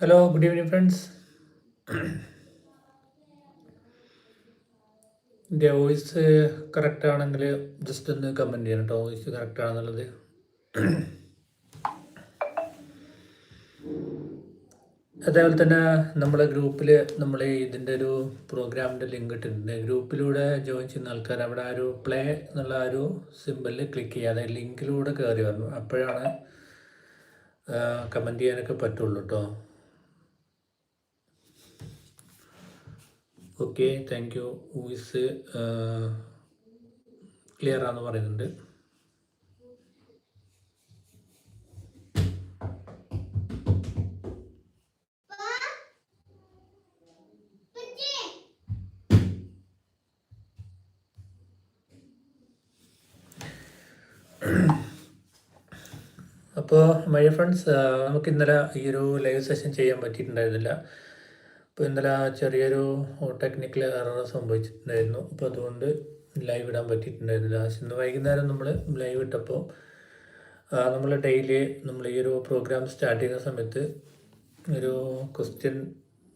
Hello good evening friends എന്റെ voice correct ആണെങ്കിൽ just ഒന്ന് കമന്റ് ചെയ്യണം കേട്ടോ വോയിസ് കറക്റ്റ് ആണെന്നുള്ളത്. അതേപോലെ തന്നെ നമ്മളെ ഗ്രൂപ്പിൽ നമ്മൾ ഇതിന്റെ ഒരു പ്രോഗ്രാമിന്റെ ലിങ്ക് ഇട്ടിട്ടുണ്ട്. ഗ്രൂപ്പിലൂടെ ജോയിൻ ചെയ്യുന്ന ആൾക്കാർ അവിടെ ആ ഒരു പ്ലേ എന്നുള്ള ആ ഒരു സിമ്പിളിൽ ക്ലിക്ക് ചെയ്യാതെ ലിങ്കിലൂടെ കയറി വരണം. അപ്പോഴാണ് കമന്റ് ചെയ്യാനൊക്കെ പറ്റുള്ളൂ കേട്ടോ okay thank you voice clear ആണെന്ന് പറയുന്നുണ്ട്. അപ്പോൾ മൈ ഫ്രണ്ട്സ് നമുക്ക് ഇന്നലെ ഈ ഒരു ലൈവ് സെഷൻ ചെയ്യാൻ പറ്റിയിട്ടുണ്ടായിരുന്നില്ല. അപ്പോൾ ഇന്നലെ ആ ചെറിയൊരു ടെക്നിക്കൽ എറർ സംഭവിച്ചിട്ടുണ്ടായിരുന്നു. അപ്പോൾ അതുകൊണ്ട് ലൈവ് ഇടാൻ പറ്റിയിട്ടുണ്ടായിരുന്നില്ല. ഇന്ന് വൈകുന്നേരം നമ്മൾ ലൈവ് ഇട്ടപ്പോൾ നമ്മൾ ഡെയിലി നമ്മൾ ഈ ഒരു പ്രോഗ്രാം സ്റ്റാർട്ട് ചെയ്യുന്ന സമയത്ത് ഒരു ക്വസ്റ്റ്യൻ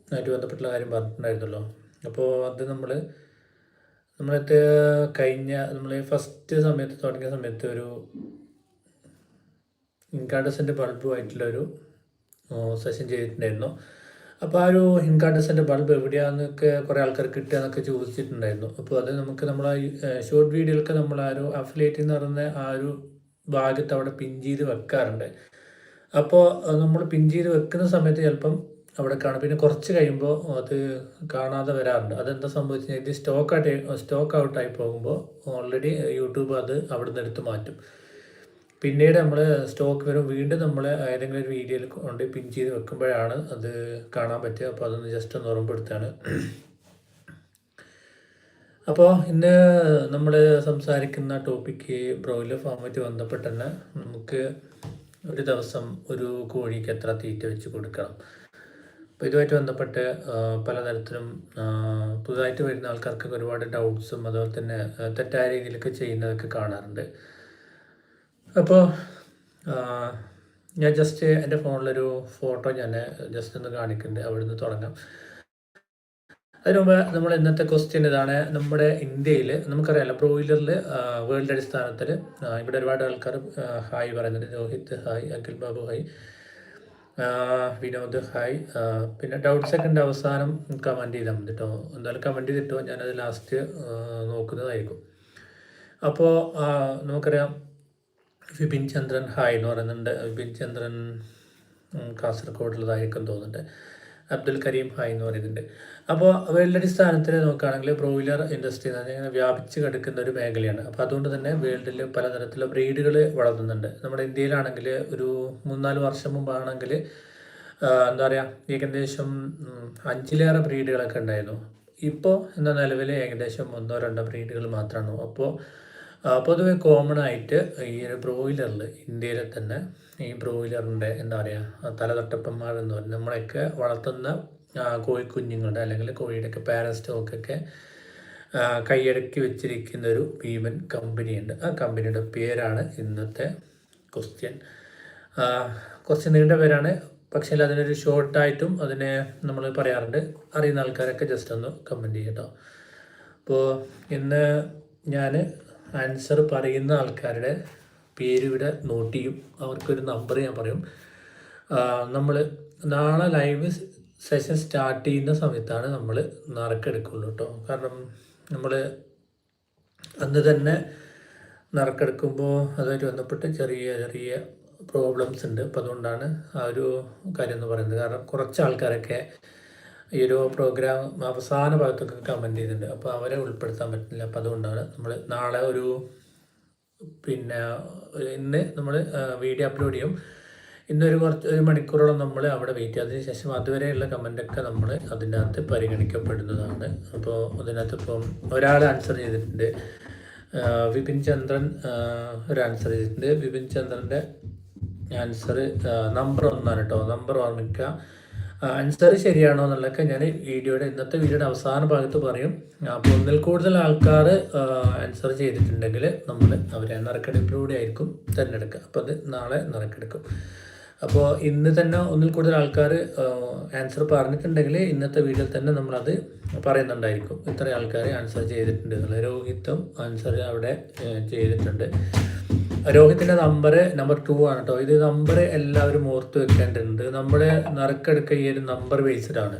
ആയിട്ട് ബന്ധപ്പെട്ടുള്ള കാര്യം പറഞ്ഞിട്ടുണ്ടായിരുന്നല്ലോ. അപ്പോൾ അത് നമ്മൾ നമ്മളത്തെ കഴിഞ്ഞ നമ്മൾ ഫസ്റ്റ് സമയത്ത് തുടങ്ങിയ സമയത്ത് ഒരു ഇൻകാഡസിന്റെ ബൾബുമായിട്ടുള്ള ഒരു സെഷൻ ചെയ്തിട്ടുണ്ടായിരുന്നു. അപ്പോൾ ആ ഒരു ഇൻകാർഡസന്റെ ബൾബ് എവിടെയാണെന്നൊക്കെ കുറേ ആൾക്കാർ കിട്ടുക ചോദിച്ചിട്ടുണ്ടായിരുന്നു. അപ്പോൾ അത് നമുക്ക് നമ്മൾ ആ ഷോർട്ട് വീഡിയോയിലൊക്കെ നമ്മൾ ആ ഒരു അഫിലേറ്റ് എന്ന് പറയുന്ന ആ ഒരു ഭാഗത്ത് അവിടെ പിൻ ചെയ്ത് വെക്കാറുണ്ട്. അപ്പോൾ നമ്മൾ പിൻ ചെയ്ത് വെക്കുന്ന സമയത്ത് ചിലപ്പം അവിടെ കാണും. പിന്നെ കുറച്ച് കഴിയുമ്പോൾ അത് കാണാതെ വരാറുണ്ട്. അതെന്താ സംഭവിച്ചാൽ ഇത് സ്റ്റോക്ക് സ്റ്റോക്ക് ഔട്ടായി പോകുമ്പോൾ ഓൾറെഡി യൂട്യൂബ് അത് അവിടെ നിന്ന് എടുത്ത് മാറ്റും. പിന്നീട് നമ്മൾ സ്റ്റോക്ക് വരും. വീണ്ടും നമ്മൾ ഏതെങ്കിലും ഒരു വീഡിയോയിൽ കൊണ്ട് പിൻ ചെയ്ത് വെക്കുമ്പോഴാണ് അത് കാണാൻ പറ്റുക. അപ്പോൾ അതൊന്ന് ജസ്റ്റ് ഒന്ന് ഓർമ്മപ്പെടുത്താണ് അപ്പോൾ ഇന്ന് നമ്മൾ സംസാരിക്കുന്ന ടോപ്പിക്ക് ബ്രോയിലർ ഫാമുമായിട്ട് ബന്ധപ്പെട്ട് തന്നെ നമുക്ക് ഒരു ദിവസം ഒരു കോഴിക്ക് എത്ര തീറ്റ വെച്ച് കൊടുക്കണം. അപ്പോൾ ഇതുമായിട്ട് ബന്ധപ്പെട്ട് പലതരത്തിലും പുതുതായിട്ട് വരുന്ന ആൾക്കാർക്കൊക്കെ ഒരുപാട് ഡൗട്ട്സും അതുപോലെ തന്നെ തെറ്റായ രീതിയിലൊക്കെ ചെയ്യുന്നതൊക്കെ കാണാറുണ്ട്. അപ്പോൾ ഞാൻ ജസ്റ്റ് എന്റെ ഫോണിലൊരു ഫോട്ടോ ഞാൻ ജസ്റ്റ് ഒന്ന് കാണിക്കുന്നുണ്ട് അവിടെ നിന്ന് തുടങ്ങാം. അതിന് മുമ്പ് നമ്മൾ ഇന്നത്തെ ക്വസ്റ്റ്യൻ ഇതാണ്. നമ്മുടെ ഇന്ത്യയിൽ നമുക്കറിയാലോ ബ്രോയിലറിൽ വേൾഡ് അടിസ്ഥാനത്തിൽ ഇവിടെ ഒരുപാട് ആൾക്കാർ ഹായ് പറയുന്നുണ്ട്. Rohit hi Akhil Babu hi Vinod hi പിന്നെ ഡൗട്ട്സ് ഒക്കെ ഉണ്ട് അവസാനം കമന്റ് ചെയ്താൽ മതി കേട്ടോ എന്തായാലും കമന്റ് ചെയ്തിട്ടോ. ഞാനത് ലാസ്റ്റ് നോക്കുന്നതായിരിക്കും. അപ്പോൾ നമുക്കറിയാം വിപിൻ ചന്ദ്രൻ ഹായ് എന്ന് പറയുന്നുണ്ട്. വിപിൻ ചന്ദ്രൻ കാസർഗോഡുള്ളതായിരിക്കും തോന്നുന്നുണ്ട്. അബ്ദുൽ കരീം ഹായ് എന്ന് പറയുന്നുണ്ട്. അപ്പോൾ വേൾഡ് അടിസ്ഥാനത്തിൽ നോക്കുകയാണെങ്കിൽ ബ്രോയിലർ ഇൻഡസ്ട്രി എന്ന് പറഞ്ഞാൽ വ്യാപിച്ച് കിടക്കുന്ന ഒരു മേഖലയാണ്. അപ്പോൾ അതുകൊണ്ട് തന്നെ വേൾഡിൽ പലതരത്തിലുള്ള ബ്രീഡുകൾ വളർത്തുന്നുണ്ട്. നമ്മുടെ ഇന്ത്യയിലാണെങ്കിൽ ഒരു മൂന്നാൽ വർഷം മുമ്പാണെങ്കിൽ എന്താ പറയുക ഏകദേശം അഞ്ചിലേറെ ബ്രീഡുകളൊക്കെ ഉണ്ടായിരുന്നു. ഇപ്പോൾ എന്ന നിലവിൽ ഏകദേശം ഒന്നോ രണ്ടോ ബ്രീഡുകൾ മാത്രമാണ് അപ്പോൾ പൊതുവെ കോമൺ ആയിട്ട് ഈ ഒരു ബ്രോയിലറിൽ ഇന്ത്യയിലെ തന്നെ ഈ ബ്രോയിലറിന്റെ എന്താ പറയുക തലതട്ടപ്പന്മാർ എന്ന് പറയുന്നത് നമ്മളൊക്കെ വളർത്തുന്ന കോഴിക്കുഞ്ഞുങ്ങളുടെ അല്ലെങ്കിൽ കോഴിയുടെയൊക്കെ പാരൻ സ്റ്റോക്കൊക്കെ കൈയടക്കി വെച്ചിരിക്കുന്ന ഒരു ഭീമൻ കമ്പനിയുണ്ട്. ആ കമ്പനിയുടെ പേരാണ് ഇന്നത്തെ ക്വസ്റ്റ്യൻ ക്വസ്റ്റ്യൻ നീണ്ട പേരാണ് പക്ഷേ അതിനൊരു ഷോർട്ടായിട്ടും അതിനെ നമ്മൾ പറയാറുണ്ട്. അറിയുന്ന ആൾക്കാരൊക്കെ ജസ്റ്റ് ഒന്ന് കമന്റ് ചെയ്യട്ടോ. അപ്പോൾ ഇന്ന് ഞാൻ ആൻസർ പറയുന്ന ആൾക്കാരുടെ പേര് ഇവിടെ നോട്ട് ചെയ്യും. അവർക്കൊരു നമ്പർ ഞാൻ പറയും. നമ്മൾ നാളെ ലൈവ് സെഷൻ സ്റ്റാർട്ട് ചെയ്യുന്ന സമയത്താണ് നമ്മൾ നറുക്കെടുക്കുള്ളൂ കേട്ടോ കാരണം നമ്മൾ അന്ന് തന്നെ നറുക്കെടുക്കുമ്പോൾ അതുമായിട്ട് ബന്ധപ്പെട്ട് ചെറിയ ചെറിയ പ്രോബ്ലംസ് ഉണ്ട്. അപ്പോൾ അതുകൊണ്ടാണ് ആ ഒരു കാര്യം എന്ന് പറയുന്നത്. കാരണം കുറച്ച് ആൾക്കാരൊക്കെ ഈ ഒരു പ്രോഗ്രാം അവസാന ഭാഗത്തൊക്കെ കമന്റ് ചെയ്തിട്ടുണ്ട്. അപ്പോൾ അവരെ ഉൾപ്പെടുത്താൻ പറ്റില്ല. അപ്പോൾ അതുകൊണ്ടാണ് നമ്മൾ നാളെ ഒരു പിന്നെ ഇന്ന് നമ്മൾ വീഡിയോ അപ്ലോഡ് ചെയ്യും. ഇന്നൊരു കുറച്ച് ഒരു മണിക്കൂറോളം നമ്മൾ അവിടെ വെയിറ്റ് ചെയ്യും. അതിനുശേഷം അതുവരെയുള്ള കമന്റൊക്കെ നമ്മൾ അതിനകത്ത് പരിഗണിക്കപ്പെടുന്നതാണ്. അപ്പോൾ അതിനകത്ത് ഇപ്പം ഒരാൾ ആൻസർ ചെയ്തിട്ടുണ്ട്. വിപിൻ ചന്ദ്രൻ ഒരു ആൻസർ ചെയ്തിട്ടുണ്ട്. വിപിൻ ചന്ദ്രന്റെ ആൻസർ നമ്പർ ഒന്നാണ് കേട്ടോ നമ്പർ ഓർമ്മിക്കുക. ആൻസർ ശരിയാണോ എന്നുള്ളതൊക്കെ ഞാൻ വീഡിയോയുടെ ഇന്നത്തെ വീഡിയോയുടെ അവസാന ഭാഗത്ത് പറയും. അപ്പോൾ ഒന്നിൽ കൂടുതൽ ആൾക്കാർ ആൻസർ ചെയ്തിട്ടുണ്ടെങ്കിൽ നമ്മൾ അവരെ നറുക്കെടുപ്പിലൂടെ ആയിരിക്കും തിരഞ്ഞെടുക്കുക. അപ്പോൾ അത് നാളെ നറുക്കെടുക്കും. അപ്പോൾ ഇന്ന് തന്നെ ഒന്നിൽ കൂടുതൽ ആൾക്കാർ ആൻസർ പറഞ്ഞിട്ടുണ്ടെങ്കിൽ ഇന്നത്തെ വീഡിയോയിൽ തന്നെ നമ്മളത് പറയുന്നുണ്ടായിരിക്കും. ഇത്ര ആൾക്കാർ ആൻസർ ചെയ്തിട്ടുണ്ട്. നല്ല രോഹിത്വം ആൻസർ അവിടെ ചെയ്തിട്ടുണ്ട്. രോഹിത്തിന്റെ നമ്പർ നമ്പർ ടു ആണ് കേട്ടോ ഇത് നമ്പർ എല്ലാവരും ഓർത്ത് വെക്കേണ്ടതുണ്ട്. നമ്മുടെ നറുക്കെടുക്ക ഈ ഒരു നമ്പർ ബേസ്ഡ് ആണ്.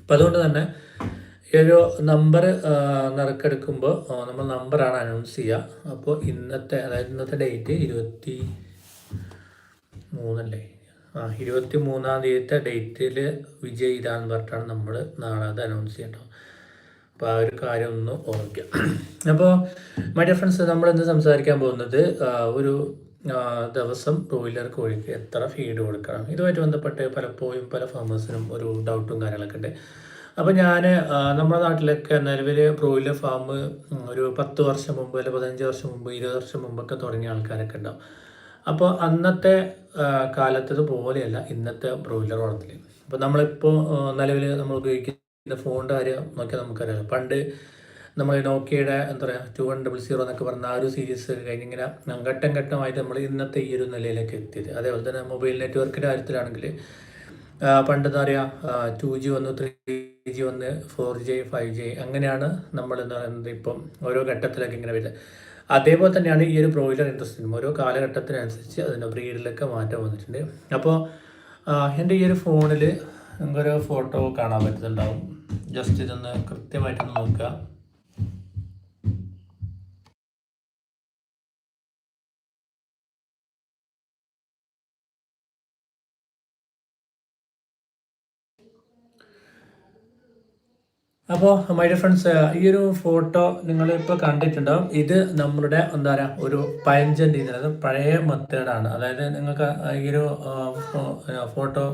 അപ്പം അതുകൊണ്ട് തന്നെ ഈ ഒരു നമ്പർ നറുക്കെടുക്കുമ്പോൾ നമ്മൾ നമ്പറാണ് അനൗൺസ് ചെയ്യുക അപ്പോൾ ഇന്നത്തെ അതായത് ഇന്നത്തെ ഡേറ്റ് ഇരുപത്തി മൂന്നല്ലേ ആ ഇരുപത്തി മൂന്നാം തീയതിത്തെ ഡേറ്റിൽ വിജയ് ഇതാന്ന് പറഞ്ഞിട്ടാണ് നമ്മൾ നാളെ അത് അനൗൺസ് ചെയ്യേണ്ടത്. അപ്പോൾ ആ ഒരു കാര്യം ഒന്ന് ഓർക്കുക അപ്പോൾ മൈ ഡിയർ ഫ്രണ്ട്സ് നമ്മൾ ഇന്ന് സംസാരിക്കാൻ പോകുന്നത് ഒരു ദിവസം ബ്രോയിലർ കോഴിക്ക് എത്ര ഫീഡ് കൊടുക്കണം? ഇതുമായിട്ട് ബന്ധപ്പെട്ട് പലപ്പോഴും പല ഫാമേഴ്സിനും ഒരു ഡൗട്ടും കാര്യങ്ങളൊക്കെ ഉണ്ട്. അപ്പോൾ ഞാൻ നമ്മുടെ നാട്ടിലൊക്കെ നിലവിൽ ബ്രോയിലർ ഫാം ഒരു പത്ത് വർഷം മുമ്പ് അല്ലെങ്കിൽ പതിനഞ്ച് വർഷം മുമ്പ് ഇരുപത് വർഷം മുമ്പൊക്കെ തുടങ്ങിയ ആൾക്കാരൊക്കെ ഉണ്ടാവും. അപ്പോൾ അന്നത്തെ കാലത്തത് പോലെയല്ല ഇന്നത്തെ ബ്രോയിലർ വളർത്തൽ അപ്പോൾ നമ്മളിപ്പോൾ നിലവിൽ നമ്മൾ ഉപയോഗിക്കുന്ന ഫോണിന്റെ കാര്യം നോക്കിയാൽ നമുക്കറിയാം പണ്ട് നമ്മൾ നോക്കിയുടെ എന്താ പറയുക ടു വൺ ഡബിൾ സീറോ എന്നൊക്കെ പറഞ്ഞ ആ ഒരു സീരീസ് കഴിഞ്ഞിങ്ങനെ ഘട്ടം ഘട്ടമായിട്ട് നമ്മൾ ഇന്നത്തെ ഈ ഒരു നിലയിലേക്ക് എത്തിയത്. അതേപോലെ തന്നെ മൊബൈൽ നെറ്റ്വർക്കിന്റെ കാര്യത്തിലാണെങ്കിൽ പണ്ട് എന്താ പറയുക ടു ജി വന്നു ത്രീ ജി വന്ന് ഫോർ ജി ഫൈവ് ജി അങ്ങനെയാണ് നമ്മൾ എന്താ പറയുന്നത് ഇപ്പം ഓരോ ഘട്ടത്തിലൊക്കെ ഇങ്ങനെ വരുന്നത്. അതേപോലെ തന്നെയാണ് ഈ ഒരു ബ്രോയിലർ ഇൻഡസ്ട്രിയും ഓരോ കാലഘട്ടത്തിനനുസരിച്ച് അതിന്റെ ബ്രീഡിലൊക്കെ മാറ്റം വന്നിട്ടുണ്ട്. അപ്പോൾ എന്റെ ഈ ഒരു ഫോണിൽ നിങ്ങൾക്കൊരു ഫോട്ടോ കാണാൻ പറ്റുന്നുണ്ടാവും. ജസ്റ്റ് ഇതൊന്ന് കൃത്യമായിട്ടൊന്ന് നോക്കുക. അപ്പോൾ മൈ ഡിയർ ഫ്രണ്ട്സ് ഈ ഒരു ഫോട്ടോ നിങ്ങൾ ഇപ്പോൾ കണ്ടിട്ടുണ്ടാവും. ഇത് നമ്മളുടെ എന്താ പറയുക ഒരു പഴഞ്ചൻ രീതി അതായത് പഴയ മെത്തേഡാണ് അതായത് നിങ്ങൾക്ക് ഈ ഒരു ഫോട്ടോ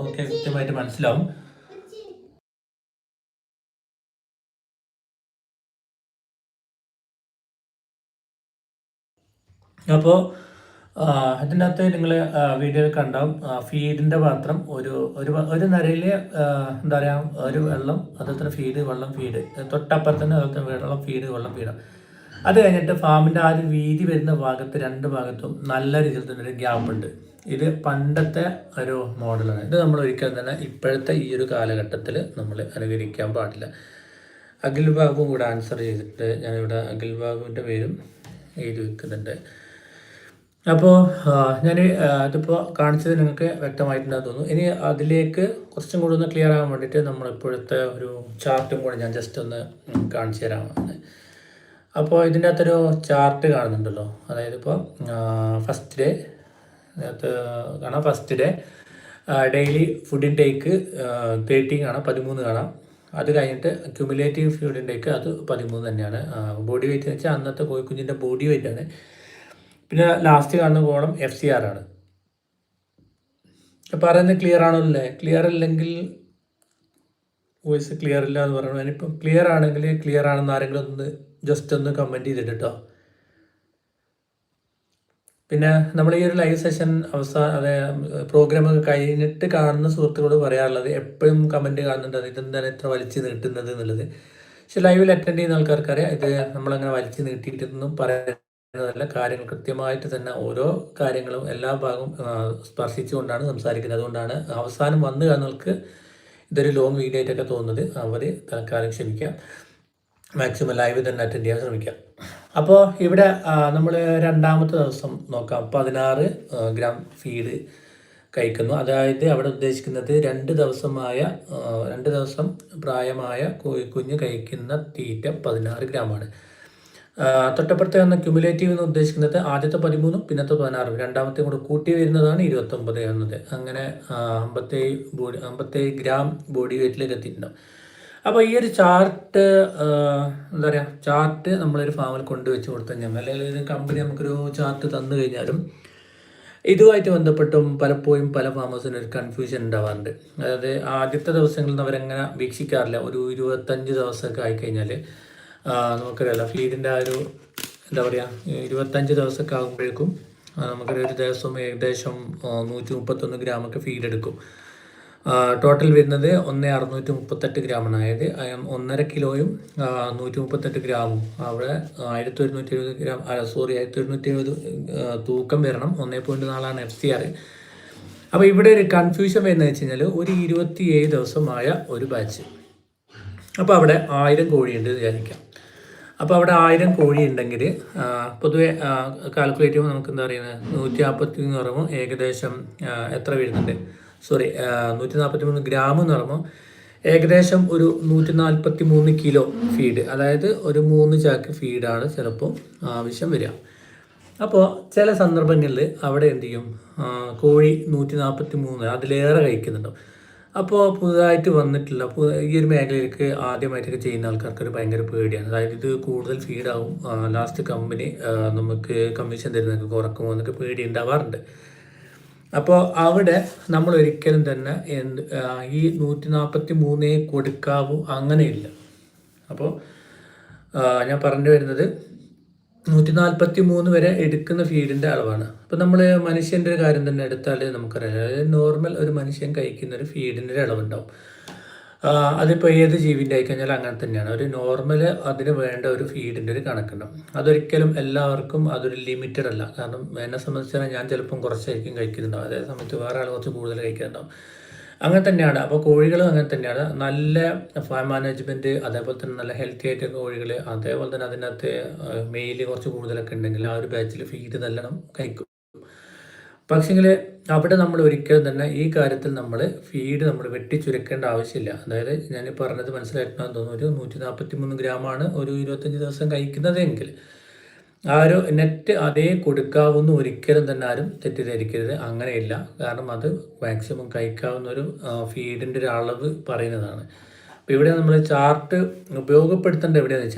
നോക്കിയാൽ കൃത്യമായിട്ട് മനസ്സിലാവും. അപ്പോൾ അതിന്റെ അകത്ത് നിങ്ങൾ വീഡിയോ കണ്ടാവും. ഫീഡിന്റെ പാത്രം ഒരു ഒരു ഒരു നിരയിൽ എന്താ പറയുക ഒരു വെള്ളം അതുപോലെ ഫീഡ് വെള്ളം ഫീഡ് തൊട്ടപ്പുറത്ത് തന്നെ അതുപോലെ വെള്ളം ഫീഡ് വെള്ളം ഫീഡ് അത് കഴിഞ്ഞിട്ട് ഫാമിന്റെ ആ ഒരു വീതി വരുന്ന ഭാഗത്ത് രണ്ട് ഭാഗത്തും നല്ല രീതിയിൽ തന്നെ ഒരു ഗ്യാപ്പ് ഉണ്ട്. ഇത് പണ്ടത്തെ ഒരു മോഡലാണ് ഇത് നമ്മൾ ഒരിക്കലും തന്നെ ഇപ്പോഴത്തെ ഈ ഒരു കാലഘട്ടത്തിൽ നമ്മൾ അനുകരിക്കാൻ പാടില്ല. അഖിൽ ബാബു കൂടെ ആൻസർ ചെയ്തിട്ട് ഞാനിവിടെ അഖിൽ ബാബുവിന്റെ പേരും എഴുതി വെക്കുന്നുണ്ട്. അപ്പോൾ ഞാൻ ഇതിപ്പോൾ കാണിച്ചത് നിങ്ങൾക്ക് വ്യക്തമായിട്ടുണ്ടെന്ന് തോന്നുന്നു. ഇനി അതിലേക്ക് കുറച്ചും കൂടി ഒന്ന് ക്ലിയർ ആകാൻ വേണ്ടിയിട്ട് നമ്മൾ ഇപ്പോഴത്തെ ഒരു ചാർട്ടും കൂടെ ഞാൻ ജസ്റ്റ് ഒന്ന് കാണിച്ചു തരാമാണ് അപ്പോൾ ഇതിന്റെ അകത്തൊരു ചാർട്ട് കാണുന്നുണ്ടല്ലോ. അതായത് ഇപ്പോൾ ഫസ്റ്റ് ഡേ അതിനകത്ത് കാണാം. First day daily food intake thirteen കാണാം പതിമൂന്ന് കാണാം. അത് കഴിഞ്ഞിട്ട് ക്യുമുലേറ്റീവ് ഫുഡ് ഇൻടേക്ക് അത് പതിമൂന്ന് തന്നെയാണ്. ബോഡി വെയിറ്റ് എന്ന് വെച്ചാൽ അന്നത്തെ കോഴിക്കുഞ്ഞിന്റെ ബോഡി വെയിറ്റ് ആണ്. പിന്നെ ലാസ്റ്റ് കാണുന്ന കോളം എഫ് സി ആർ ആണ്. പറയുന്നത് ക്ലിയർ ആണോ അല്ലേ ക്ലിയർ അല്ലെങ്കിൽ വോയിസ് ക്ലിയർ ഇല്ല എന്ന് പറയുന്നത് ഇനിയിപ്പം ക്ലിയർ ആണെങ്കിൽ ക്ലിയർ ആണെന്ന് ആരെങ്കിലും ഒന്ന് ജസ്റ്റ് ഒന്ന് കമന്റ് ചെയ്തിട്ട് കേട്ടോ പിന്നെ നമ്മൾ ഈ ഒരു ലൈവ് സെഷൻ അവസാന അതെ പ്രോഗ്രാം ഒക്കെ കഴിഞ്ഞിട്ട് കാണുന്ന സുഹൃത്തുക്കളോട് പറയാറുള്ളത് എപ്പോഴും കമന്റ് കാണുന്നുണ്ട്. അത് ഇതെന്താണ് എത്ര വലിച്ചു നീട്ടുന്നത് എന്നുള്ളത്. പക്ഷെ ലൈവിൽ അറ്റൻഡ് ചെയ്യുന്ന ആൾക്കാർക്കറിയാം. ഇത് നമ്മളങ്ങനെ വലിച്ചു നീട്ടിയിട്ടൊന്നും പറയുന്നതല്ല കാര്യങ്ങൾ കൃത്യമായിട്ട് തന്നെ ഓരോ കാര്യങ്ങളും എല്ലാ ഭാഗവും സ്പർശിച്ചുകൊണ്ടാണ് സംസാരിക്കുന്നത്. അതുകൊണ്ടാണ് അവസാനം വന്ന് കാണുന്നവർക്ക് ഇതൊരു ലോങ് വീഡിയോ ആയിട്ടൊക്കെ തോന്നുന്നത്. അവർ തൽക്കാലം ക്ഷമിക്കാം. മാക്സിമം ലൈവ് തന്നെ അറ്റൻഡ് ചെയ്യാൻ ശ്രമിക്കാം. അപ്പോൾ ഇവിടെ നമ്മൾ രണ്ടാമത്തെ ദിവസം നോക്കാം. പതിനാറ് ഗ്രാം ഫീഡ് കഴിക്കുന്നു. അതായത് അവിടെ ഉദ്ദേശിക്കുന്നത് രണ്ട് ദിവസമായ രണ്ട് ദിവസം പ്രായമായ കോഴിക്കുഞ്ഞ് കഴിക്കുന്ന തീറ്റ പതിനാറ് ഗ്രാമാണ് തൊട്ടപ്പുറത്തെ എന്ന ക്യുമുലേറ്റീവ് എന്ന് ഉദ്ദേശിക്കുന്നത് ആദ്യത്തെ പതിമൂന്നും പിന്നത്തെ പതിനാറും. രണ്ടാമത്തെ കൂടെ കൂട്ടി വരുന്നതാണ് ഇരുപത്തൊമ്പത് എന്നത്. അങ്ങനെ അമ്പത്തേഴ് ബോഡി അമ്പത്തേഴ് ഗ്രാം ബോഡി വെയിറ്റിലേക്ക് എത്തിയിട്ടുണ്ടാവും അപ്പോൾ ഈ ഒരു ചാർട്ട് എന്താ പറയുക ചാർട്ട് നമ്മളൊരു ഫാമിൽ കൊണ്ടുവച്ച് കൊടുത്തു കഴിഞ്ഞാൽ അല്ലെങ്കിൽ ഒരു കമ്പനി നമുക്കൊരു ചാർട്ട് തന്നു കഴിഞ്ഞാലും ഇതുമായിട്ട് ബന്ധപ്പെട്ടും പലപ്പോഴും പല ഫാമേഴ്സിനും ഒരു കൺഫ്യൂഷൻ ഉണ്ടാവാറുണ്ട്. അതായത് ആദ്യത്തെ ദിവസങ്ങളിൽ അവരങ്ങനെ വീക്ഷിക്കാറില്ല. ഒരു ഇരുപത്തഞ്ച് ദിവസമൊക്കെ ആയിക്കഴിഞ്ഞാൽ നമുക്കറിയാലോ ഫീഡിന്റെ ആ ഒരു എന്താ പറയുക ഇരുപത്തഞ്ച് ദിവസമൊക്കെ ആകുമ്പോഴേക്കും നമുക്കറിയാം ഒരു ദിവസം ഏകദേശം നൂറ്റി മുപ്പത്തൊന്ന് ഗ്രാമൊക്കെ ഫീഡ് എടുക്കും. ടോട്ടൽ വരുന്നത് ഒന്ന് അറുന്നൂറ്റി മുപ്പത്തെട്ട് ഗ്രാമാണ് അതായത് ഒന്നര കിലോയും നൂറ്റി മുപ്പത്തെട്ട് ഗ്രാമും. അവിടെ ആയിരത്തി ഒരുന്നൂറ്റി എഴുപത് ഗ്രാം സോറി ആയിരത്തി ഒരുന്നൂറ്റി എഴുപത് തൂക്കം വരണം. ഒന്നേ പോയിന്റ് നാലാണ് എഫ് സി ആർ അപ്പോൾ ഇവിടെ ഒരു കൺഫ്യൂഷൻ വരുന്നത് വെച്ച് കഴിഞ്ഞാൽ ഒരു ഇരുപത്തിയേഴ് ദിവസമായ ഒരു ബാച്ച് അപ്പോൾ അവിടെ ആയിരം കോഴിയുണ്ട് വിചാരിക്കാം. അപ്പോൾ അവിടെ ആയിരം കോഴി ഉണ്ടെങ്കിൽ പൊതുവെ കാൽക്കുലേറ്റ് ചെയ്യുമ്പോൾ നമുക്ക് എന്താ പറയുന്നത് നൂറ്റി നാൽപ്പത്തി എന്ന് പറയുമ്പോൾ ഏകദേശം എത്ര വരുന്നുണ്ട്? സോറി നൂറ്റി നാൽപ്പത്തി മൂന്ന് ഗ്രാം എന്ന് പറയുമ്പോൾ ഏകദേശം ഒരു നൂറ്റി നാൽപ്പത്തി മൂന്ന് കിലോ ഫീഡ് അതായത് ഒരു മൂന്ന് ചാക്ക് ഫീഡാണ് ചിലപ്പോൾ ആവശ്യം വരിക. അപ്പോൾ ചില സന്ദർഭങ്ങളിൽ അവിടെ എന്ത് ചെയ്യും? കോഴി നൂറ്റി നാൽപ്പത്തി മൂന്ന് അതിലേറെ കഴിക്കുന്നുണ്ടാവും അപ്പോൾ പുതുതായിട്ട് വന്നിട്ടില്ല. ഈ ഒരു മേഖലയിലേക്ക് ആദ്യമായിട്ടൊക്കെ ചെയ്യുന്ന ആൾക്കാർക്ക് ഒരു ഭയങ്കര പേടിയാണ്. അതായത് ഇത് കൂടുതൽ ഫീഡാവും ലാസ്റ്റ് കമ്പനി നമുക്ക് കമ്മീഷൻ തരുന്നതൊക്കെ കുറക്കുമോ എന്നൊക്കെ പേടി ഉണ്ടാവാറുണ്ട്. അപ്പോൾ അവിടെ നമ്മൾ ഒരിക്കലും തന്നെ എന്ത് ഈ നൂറ്റി നാൽപ്പത്തി മൂന്നേ കൊടുക്കാവൂ അങ്ങനെയില്ല. അപ്പോൾ ഞാൻ പറഞ്ഞു വരുന്നത് നൂറ്റി നാൽപ്പത്തി മൂന്ന് വരെ എടുക്കുന്ന ഫീഡിന്റെ അളവാണ്. അപ്പോൾ നമ്മൾ മനുഷ്യന്റെ ഒരു കാര്യം തന്നെ എടുത്താൽ നമുക്കറിയാം. അതായത് നോർമൽ ഒരു മനുഷ്യൻ കഴിക്കുന്ന ഒരു ഫീഡിന്റെ അളവുണ്ടാവും. അതിപ്പോൾ ഏത് ജീവിന്റെ ആയിക്കഴിഞ്ഞാൽ അങ്ങനെ തന്നെയാണ്. ഒരു നോർമൽ അതിന് വേണ്ട ഒരു ഫീഡിന്റെ ഒരു കണക്കുണ്ടാവും അതൊരിക്കലും എല്ലാവർക്കും അതൊരു ലിമിറ്റഡ് അല്ല. കാരണം എന്നെ സംബന്ധിച്ചാൽ ഞാൻ ചിലപ്പം കുറച്ചായിരിക്കും കഴിക്കുന്നുണ്ടാവും. അതേ സമയത്ത് വേറെ ആൾ കുറച്ച് കൂടുതൽ കഴിക്കുന്നുണ്ടാവും അങ്ങനെ തന്നെയാണ്. അപ്പോൾ കോഴികളും അങ്ങനെ തന്നെയാണ്. നല്ല ഫാം മാനേജ്മെന്റ് അതേപോലെ തന്നെ നല്ല ഹെൽത്തി ആയിട്ട് കോഴികൾ അതേപോലെ തന്നെ അതിനകത്ത് മെയിൽ കുറച്ച് കൂടുതലൊക്കെ ഉണ്ടെങ്കിൽ ആ ഒരു ബാച്ചിൽ ഫീഡ് നല്ലോണം കഴിക്കും. പക്ഷേങ്കിൽ അവിടെ നമ്മൾ ഒരിക്കലും തന്നെ ഈ കാര്യത്തിൽ നമ്മൾ ഫീഡ് നമ്മൾ വെട്ടിച്ചുരുക്കേണ്ട ആവശ്യമില്ല. അതായത് ഞാൻ പറഞ്ഞത് മനസ്സിലായിട്ടുണ്ടെന്ന് തോന്നുന്നു. ഒരു നൂറ്റി നാൽപ്പത്തി മൂന്ന് ഗ്രാമാണ് ഒരു ഇരുപത്തഞ്ച് ദിവസം കഴിക്കുന്നതെങ്കിൽ. ആ ഒരു നെറ്റ് അതേ കൊടുക്കാവുന്ന ഒരിക്കലും തന്നെ ആരും തെറ്റിദ്ധരിക്കരുത്. അങ്ങനെയില്ല. കാരണം അത് മാക്സിമം കഴിക്കാവുന്ന ഒരു ഫീഡിന്റെ ഒരു അളവ് പറയുന്നതാണ്. അപ്പോൾ ഇവിടെ നമ്മൾ ചാർട്ട് ഉപയോഗപ്പെടുത്തേണ്ട എവിടെയാണെന്ന് വെച്ചാൽ